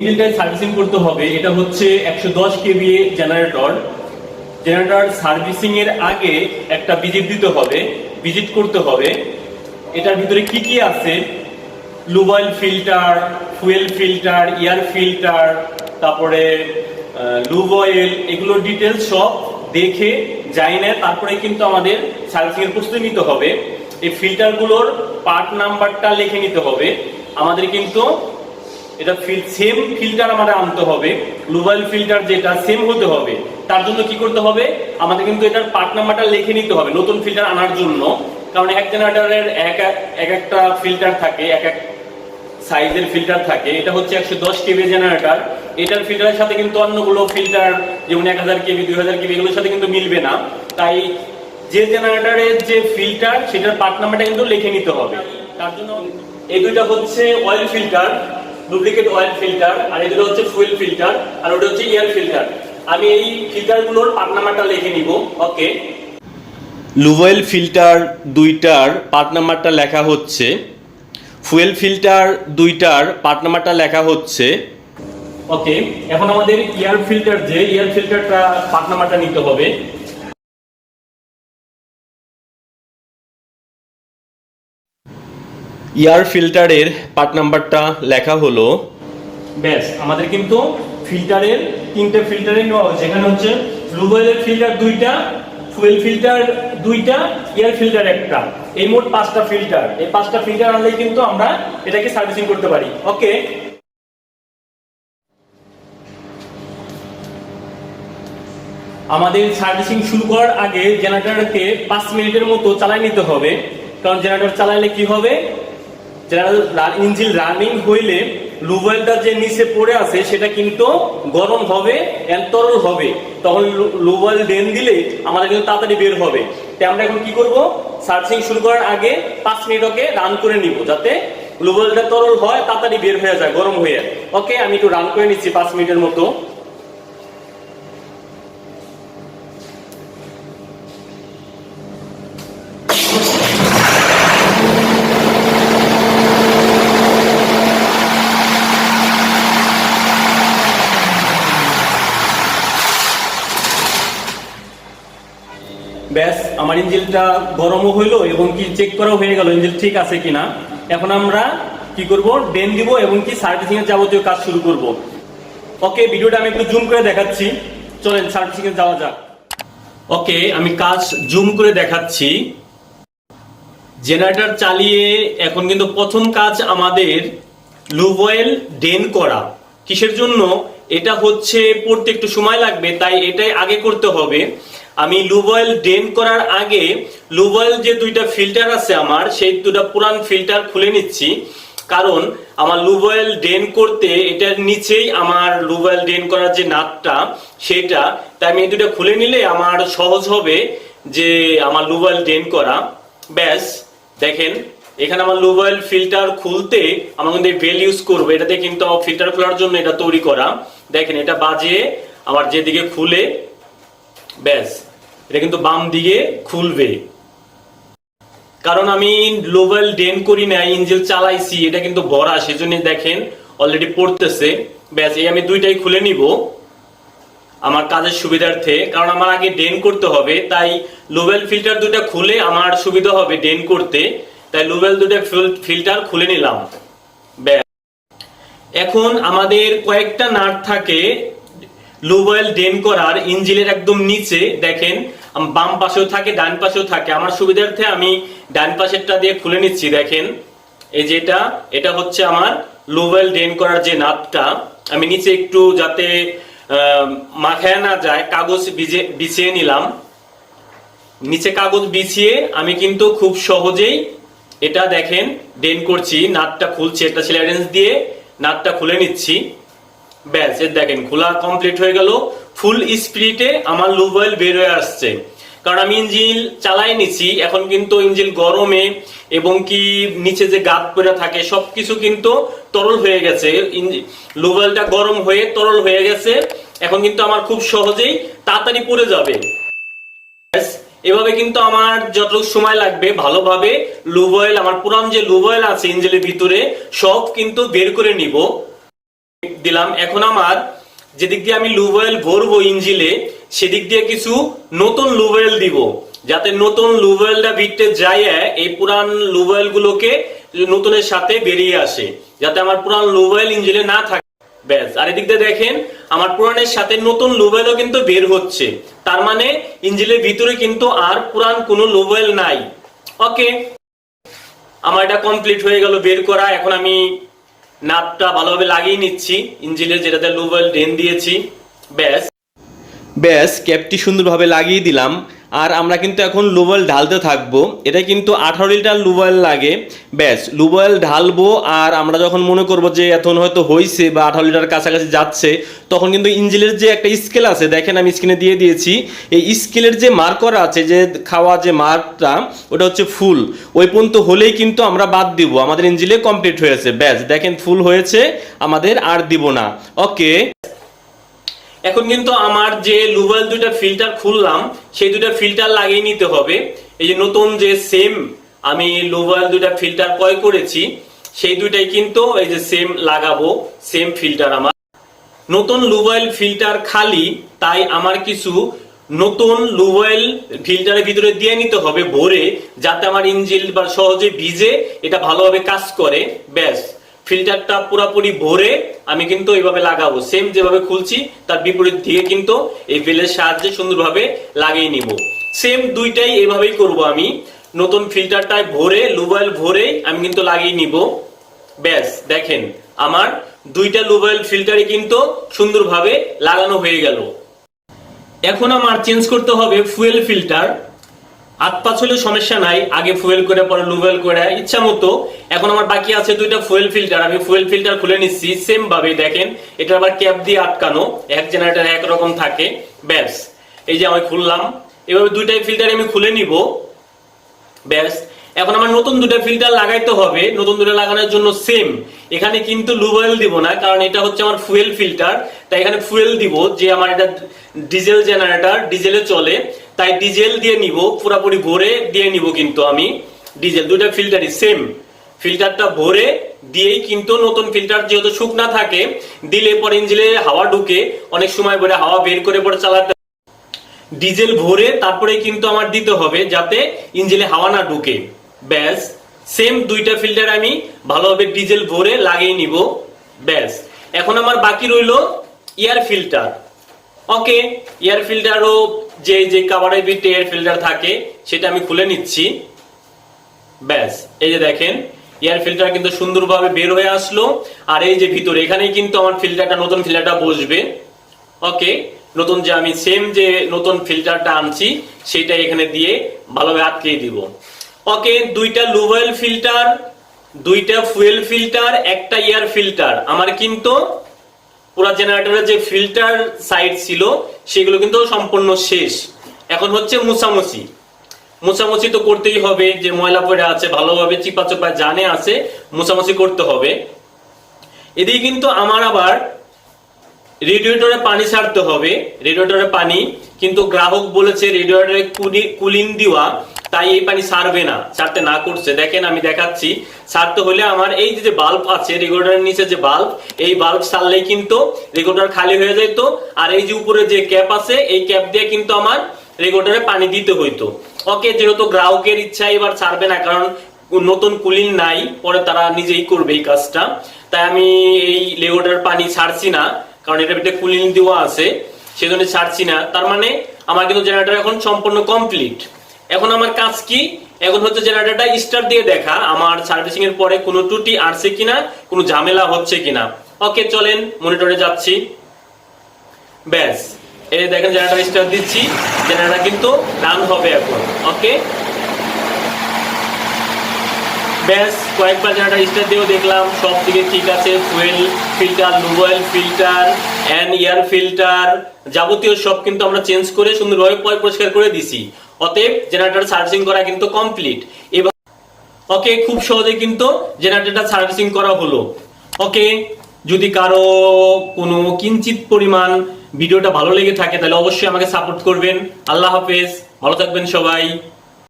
ইঞ্জিনটাই servicing করতে হবে, এটা হচ্ছে একশো দশ কেভিএ জেনারেটর। জেনারেটর সার্ভিসিং এর আগে একটা ভিজিট দিতে হবে, ভিজিট করতে হবে। এটার ভিতরে কি কি আছে? Lube oil filter, fuel filter, air filter, তারপরে লুব অয়েল এগুলোর ডিটেলস সব দেখে যাই না তারপরে কিন্তু আমাদের সার্ভিসিং এর প্রস্তুতি নিতে হবে। এই ফিল্টারগুলোর পার্ট নাম্বারটা লিখে নিতে হবে। আমাদের কিন্তু এটা সেম ফিল্টার আমাদের আনতে হবে। গ্লোবাল ফিল্টার যেটা সেম হতে হবে। তার জন্য কি করতে হবে? আমাদের কিন্তু এটার পার্ট নাম্বারটা লিখে নিতে হবে, নতুন ফিল্টার আনার জন্য। কারণ এক জেনারেটরের এক এক- এক একটা ফিল্টার থাকে, এক এক সাইজের ফিল্টার থাকে। এটা হচ্ছে একশো দশ কেবি জেনারেটর এটার ফিল্টারের সাথে কিন্তু অন্যগুলো ফিল্টার যেমন এক হাজার কেবি দুই হাজার কেবি এগুলোর সাথে কিন্তু মিলবে না। তাই যে জেনারেটরের যে ফিল্টার সেটার পার্ট নাম্বারটা কিন্তু লিখে নিতে হবে। তার জন্য এই দুইটা হচ্ছে oil filter duplicate oil filter আর দুটো হচ্ছে ফুয়েল ফিল্টার আর ওটা হচ্ছে এয়ার ফিল্টার আমি এই ফিল্টারগুলোর পার্ট নাম্বারটা লিখে নিব ওকে? লুভয়েল ফিল্টার দুইটার পার্ট নাম্বারটা লেখা হচ্ছে। ফুয়েল ফিল্টার দুইটার পার্ট নাম্বারটা লেখা হচ্ছে। ওকে এখন আমাদের এয়ার ফিল্টার যে এয়ার ফিল্টারটা পার্ট নাম্বারটা নিতে হবে এয়ার ফিল্টারের পার্ট নাম্বারটা লেখা হলো। ব্যাস, আমাদের কিন্তু ফিল্টারের তিনটে ফিল্টারে নেওয়া হচ্ছে এখানে হচ্ছে ব্লুবেলের ফিল্টার দুইটা, ফুয়েল ফিল্টার দুইটা, এয়ার ফিল্টার একটা। এই মোট পাঁচটা ফিল্টার। এই পাঁচটা ফিল্টার আনলেই কিন্তু আমরা এটাকে সার্ভিসিং করতে পারি। ওকে? আমাদের সার্ভিসিং শুরু করার আগে জেনারেটরকে পাঁচ মিনিটের মতো চালাই নিতে হবে। কারণ জেনারেটর চালাইলে কি হবে? জেনারেটর ইঞ্জিন রানিং হইলে লুবয়েলটা যে নিচে পড়ে আছে, সেটা কিন্তু গরম হবে, and তরল হবে। তখন লুবয়েল ডেন দিলে আমাদের কিন্তু তাড়াতাড়ি বের হবে। তাই আমরা এখন কি করব? সার্ভিসিং শুরু করার আগে পাঁচ মিনিট ওকে রান করে নিব, যাতে লুবয়েলটা তরল হয়, তাড়াতাড়ি বের হয়ে যায়, গরম হয়ে ওকে, আমি একটু রান করে নিচ্ছি পাঁচ মিনিটের মতো ব্যাস আমার ইঞ্জিলটা গরমও হইল এবং কি চেক করাও হয়ে গেল ইঞ্জিন ঠিক আছে কিনা। এখন আমরা কি করব? ডেন দিব এবং কি সার্ভিসিং এর যাবতীয় কাজ শুরু করব। ওকে ভিডিওটা আমি একটু জুম করে দেখাচ্ছি। চলেন সার্ভিসিং এ যাওয়া যাক। ওকে আমি কাজ জুম করে দেখাচ্ছি। জেনারেটর চালিয়ে এখন কিন্তু প্রথম কাজ আমাদের লুবয়েল ডেন করা। কিসের জন্য? এটা হচ্ছে পড়তে একটু সময় লাগবে, তাই এটাই আগে করতে হবে। আমি লুবয়েল ড্রেন করার আগে লুবয়েল যে দুইটা ফিল্টার আছে আমার, সেই দুটা পুরান ফিল্টার খুলে নিচ্ছি। কারণ আমার লুবয়েল ড্রেন করতে এটার নিচেই আমার লুবয়েল ড্রেন করার যে নাটটা, সেটা, তাই আমি এই দুটা খুলে নিলে আমার সহজ হবে যে আমার লুবয়েল ডেন করা। ব্যাস, দেখেন, এখানে আমার লুবয়েল ফিল্টার খুলতে আমার কিন্তু বেল ইউজ করব। এটাতে কিন্তু ফিল্টার খোলার জন্য এটা তৈরি করা। দেখেন, এটা বাজিয়ে আমার যেদিকে খুলে, ব্যাস। এটা কিন্তু বাম দিকে খুলবে। কারণ আমি গ্লোবাল ডেন করি না ইঞ্জিল চালাইছি, এটা কিন্তু ভরা, সেজন্য দেখেন অলরেডি পড়তেছে। ব্যাস, এই আমি দুইটাই খুলে নিব আমার কাজের সুবিধার্থে। কারণ আমার আগে ডেন করতে হবে, তাই লোভেল ফিল্টার দুটা খুলে আমার সুবিধা হবে ডেন করতে। তাই লোবেল দুটা ফিল্টার খুলে নিলাম। ব্যাস। এখন আমাদের কয়েকটা নাট থাকে লোবেল ডেন করার, ইঞ্জিলের একদম নিচে, দেখেন বাম পাশেও থাকে, ডান পাশেও থাকে। আমার সুবিধার্থে আমি ডান পাশেরটা দিয়ে খুলে নিচ্ছি, দেখেন। এই যেটা এটা হচ্ছে আমার লোভেল ডেন করার যে নাটটা। আমি নিচে একটু যাতে মাখায় না যায়, কাগজ বিছিয়ে নিলাম। নিচে কাগজ বিছিয়ে আমি কিন্তু খুব সহজেই এটা দেখেন ডেন করছি, নাটটা খুলছি, একটা সিলারেন্স দিয়ে নাটটা খুলে নিচ্ছি। ব্যাস এর দেখেন, খোলা কমপ্লিট হয়ে গেল। ফুল স্পিরিটে আমার লুবয়েল বের হয়ে আসছে। কারণ আমি ইঞ্জিন চালাই নিছি, এখন কিন্তু ইঞ্জিন গরমে এবং কি নিচে যে গাত পড়ে থাকে, সবকিছু কিন্তু তরল হয়ে গেছে। লুবয়েলটা গরম হয়ে তরল হয়ে গেছে। এখন কিন্তু আমার খুব সহজেই তাড়াতাড়ি পড়ে যাবে। এভাবে কিন্তু আমার যতটুকু সময় লাগবে, ভালোভাবে লুবয়েল আমার পুরান যে লুবয়েল আছে ইঞ্জিনের ভিতরে, সব কিন্তু বের করে নিব। দিলাম। এখন আমার যেদিক দিয়ে আমি লুভয়েল ভরবো ইঞ্জিলে, সেদিক দিয়ে কিছু নতুন লুভয়েল দিব। যাতে নতুন লুভয়েলটা ভিটতে যায়, এই পুরান লুভয়েল গুলোকে নতুনের সাথে বেরিয়ে আসে। যাতে আমার পুরান লুভয়েল ইঞ্জিলে না থাকে। ব্যাস, আর এদিক দিয়ে দেখেন, আমার পুরানের সাথে নতুন লুভয়েলও কিন্তু বের হচ্ছে। তার মানে ইঞ্জিলের ভিতরে কিন্তু আর পুরান কোনো লুভয়েল নাই। ওকে আমার এটা কমপ্লিট হয়ে গেল বের করা। এখন আমি নাটটা ভালোভাবে লাগিয়ে নিচ্ছি। ইঞ্জিনের যেটাতে লুবেল ড্রেন দিয়েছি। ব্যাস। ব্যাস ক্যাপটি সুন্দরভাবে লাগিয়ে দিলাম। আর আমরা কিন্তু এখন লুবয়েল ঢালতে থাকব। এটা কিন্তু আঠারো লিটার লুবয়েল লাগে। ব্যাস, লুবয়েল ঢালবো আর আমরা যখন মনে করব যে এখন হয়তো হয়েছে বা আঠারো লিটার কাছাকাছি যাচ্ছে, তখন কিন্তু ইঞ্জিলের যে একটা স্কেল আছে, দেখেন আমি স্ক্রিনে দিয়ে দিয়েছি, এই স্কেলের যে মার্ক করা আছে, যে খাওয়া যে মার্কটা ওটা হচ্ছে ফুল। ওই পর্যন্ত হলেই কিন্তু আমরা বাদ দিব। আমাদের ইঞ্জিলে কমপ্লিট হয়েছে ব্যাস, দেখেন ফুল হয়েছে, আমাদের আর দিব না। ওকে এখন কিন্তু আমার যে লুভেল দুইটা ফিল্টার খুললাম, সেই দুইটা ফিল্টার লাগিয়ে নিতে হবে। এই যে নতুন যে সেম আমি লুভেল দুইটা ফিল্টার ক্রয় করেছি, সেই দুইটাই কিন্তু এই যে সেম লাগাবো সেম ফিল্টার আমার। নতুন লুভেল ফিল্টার খালি, তাই আমার কিছু নতুন লুভেল ফিল্টারের ভিতরে দিয়ে নিতে হবে ভরে, যাতে আমার ইঞ্জিন বা সহজে ভিজে এটা ভালোভাবে কাজ করে। ব্যাস। ফিল্টারটা পুরোপুরি ভরে আমি কিন্তু এইভাবে লাগাবো। সেম যেভাবে খুলছি, তার বিপরীত দিকে কিন্তু এই বেলের সাহায্যে সুন্দরভাবে লাগিয়ে নিব। সেম দুইটাই এভাবেই করব আমি। নতুন ফিল্টারটায় ভরে লুভেল ভরে আমি কিন্তু লাগিয়ে নিব। ব্যাস, দেখেন, আমার দুইটা লুভেল ফিল্টারই কিন্তু সুন্দরভাবে লাগানো হয়ে গেল। এখন আমার চেঞ্জ করতে হবে ফুয়েল ফিল্টার পাঁচ হলেও সমস্যা নাই, আগে ফুয়েল করে, পরে লুভেল করে, ইচ্ছা মতো। এখন আমার বাকি আছে দুইটা ফুয়েল ফিল্টার আমি ফুয়েল ফিল্টার খুলে নিচ্ছি সেম ভাবে দেখেন, এটা আবার ক্যাপ দিয়ে আটকানো, এক জেনারেটর এক রকম থাকে, ব্যাস। এই যে আমি খুললাম, এভাবে দুইটাই ফিল্টার আমি খুলে নিব, ব্যাস। এখন আমার নতুন দুটো ফিল্টার লাগাইতে হবে, নতুন দুটো লাগানোর জন্য সেম এখানে কিন্তু লুভয়েল দিব না, কারণ এটা হচ্ছে আমার ফুয়েল ফিল্টার তাই এখানে ফুয়েল দিব, যে আমার এটা ডিজেল জেনারেটর ডিজেলে চলে। তাই ডিজেল দিয়ে নিব, পুরাপুরি ভরে দিয়ে নিব কিন্তু আমি ডিজেল দুটো ফিল্টারই সেম ফিল্টারটা ভরে দিয়েই কিন্তু নতুন ফিল্টার যেহেতু শুকনা থাকে, দিলে পরে ইঞ্জিনে হাওয়া ঢুকে, অনেক সময় পরে হাওয়া বের করে পরে চালাতে ডিজেল ভরে তারপরে কিন্তু আমার দিতে হবে যাতে ইঞ্জিনে হাওয়া না ঢুকে। ব্যাস সেম দুইটা ফিল্টার আমি ভালোভাবে ডিজেল ভরে লাগিয়ে নিব। ব্যাস, এখন আমার বাকি রইল এয়ার ফিল্টার ওকে এয়ার ফিল্টারও যে যে কাভারের ভিতরে এয়ার ফিল্টার থাকে, সেটা আমি খুলে নিচ্ছি। ব্যাস, এই যে দেখেন এয়ার ফিল্টার কিন্তু সুন্দরভাবে বের হয়ে আসলো। আর এই যে ভিতরে, এখানেই কিন্তু আমার ফিল্টারটা নতুন ফিল্টারটা বসবে। ওকে নতুন যে আমি সেম যে নতুন ফিল্টারটা আনছি সেটা এখানে দিয়ে ভালোভাবে আটকে দিব। ওকে দুইটা লুভয়েল ফিল্টার দুইটা ফুয়েল ফিল্টার একটা এয়ার ফিল্টার আমার কিন্তু পুরা জেনারেটরের যে ফিল্টার সাইড ছিল, সেগুলো কিন্তু সম্পূর্ণ শেষ। এখন হচ্ছে মুছামুছি। মোছামুছি তো করতেই হবে, যে ময়লা পড়ে আছে, ভালোভাবে চিপা চোপা জানে আছে, মোছামুছি করতে হবে। এদিকে কিন্তু আমার আবার রেডিয়েটরে পানি ছাড়তে হবে রেডিয়েটরে পানি। কিন্তু গ্রাহক বলেছে রেডিয়েটরে কুলিং দিওয়া তাই এই পানি সারবে না, সারতে না করছে। দেখেন, আমি দেখাচ্ছি, সারতে হলে আমার এই যে বাল্ব আছে রেগুলেটরের নিচে যে বাল্ব এই বাল্ব সারলেই কিন্তু রেগুলেটর খালি হয়ে যেত আর এই যে উপরে যে ক্যাপ আছে, এই ক্যাপ দিয়ে কিন্তু আমার রেগুলেটরে পানি দিতে হইতো। ওকে যেহেতু গ্রাহকের ইচ্ছা এবার ছাড়বে না, কারণ নতুন কুলিং নাই, পরে তারা নিজেই করবে এই কাজটা। তাই আমি এই রেগুলেটরের পানি ছাড়ছি না, কারণ এটার ভিতরে কুলিং দেওয়া আছে, সেজন্য ছাড়ছি না। তার মানে আমার কিন্তু জেনারেটর এখন সম্পূর্ণ কমপ্লিট এখন আমার কাজ কি? এখন হচ্ছে জেনারেটরটা স্টার দিয়ে দেখা, আমার সার্ভিসিং এর পরে কোনো ত্রুটি আসছে কিনা, কোনো ঝামেলা হচ্ছে কিনা। ওকে চলেন মনিটরে যাচ্ছি। ব্যাস, এই দেখেন জেনারেটর স্টার দিচ্ছি জেনারেটর কিন্তু রান হবে এখন। ওকে ব্যাস, কয়েকবার জেনারেটর স্টার্ট দিয়েও দেখলাম সব দিকে ঠিক আছে fuel filter lube oil filter and air filter যাবতীয় সব কিন্তু আমরা চেঞ্জ করে সুন্দরভাবে পয় পরিষ্কার করে দিছি। অতএব জেনারেটার সার্ভিসিং করা কিন্তু কমপ্লিট এবার ওকে খুব সহজে কিন্তু জেনারেটরটা সার্ভিসিং করা হলো। ওকে যদি কারও কোনো কিঞ্চিত পরিমাণ ভিডিওটা ভালো লেগে থাকে, তাহলে অবশ্যই আমাকে সাপোর্ট করবেন। আল্লাহ হাফেজ, ভালো থাকবেন সবাই।